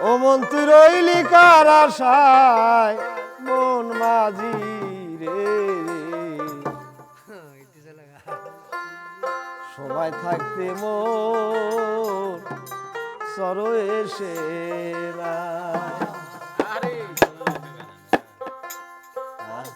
ও মন তুই রইলি কার আশায়? মন মাঝি রে সবাই থাকতে মন সর এসে আরে হ্যাঁ?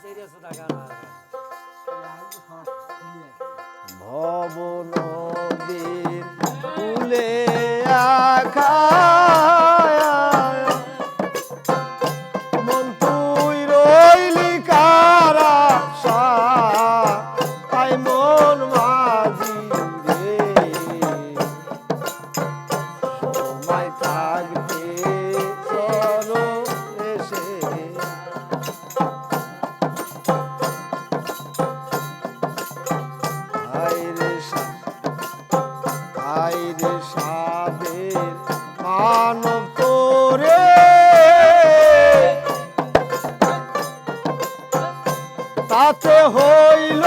হাতে হইল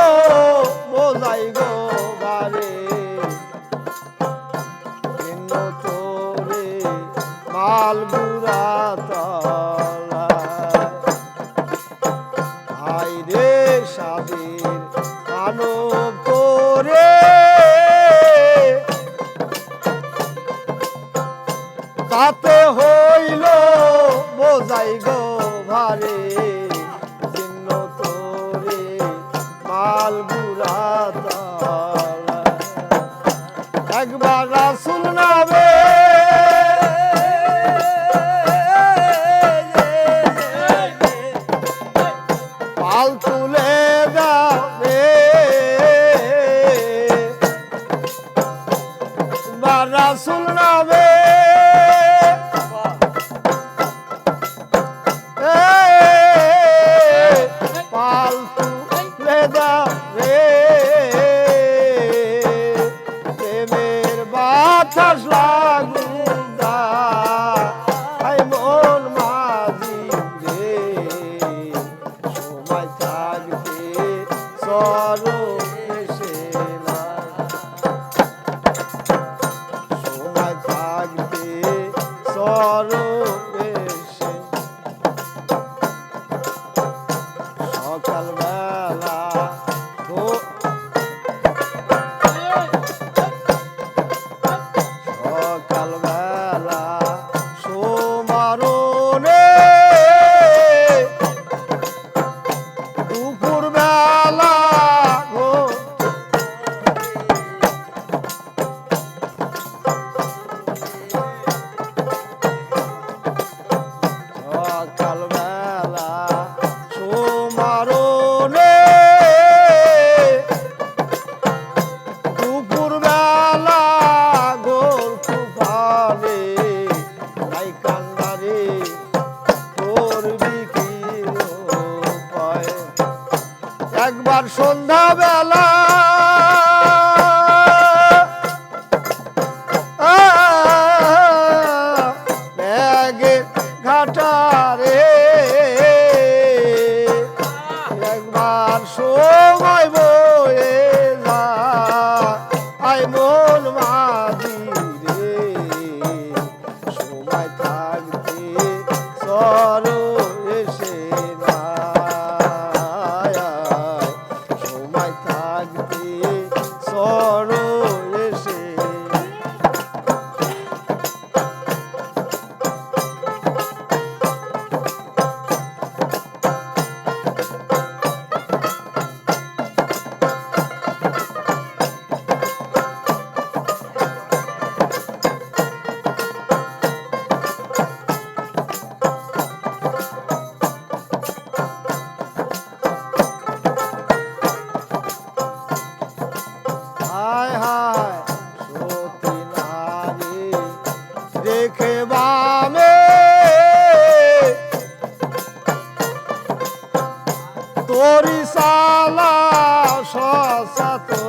বোঝাই গো বারে তোরে মালগুড়া তাতে ফাল্গুন চরণ সন্ধ্যাবেলা। ব্যাগের ঘাটারে। একবার সময় বয়ে যায় আই মন মা সসাতো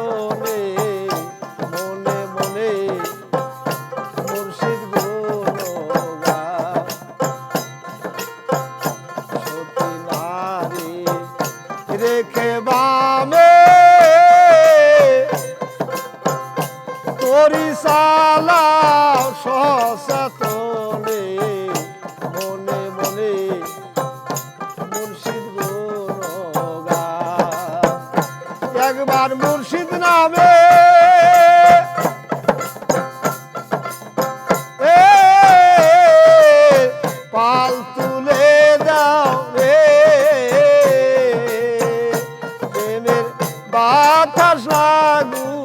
বাতাস লাগুগা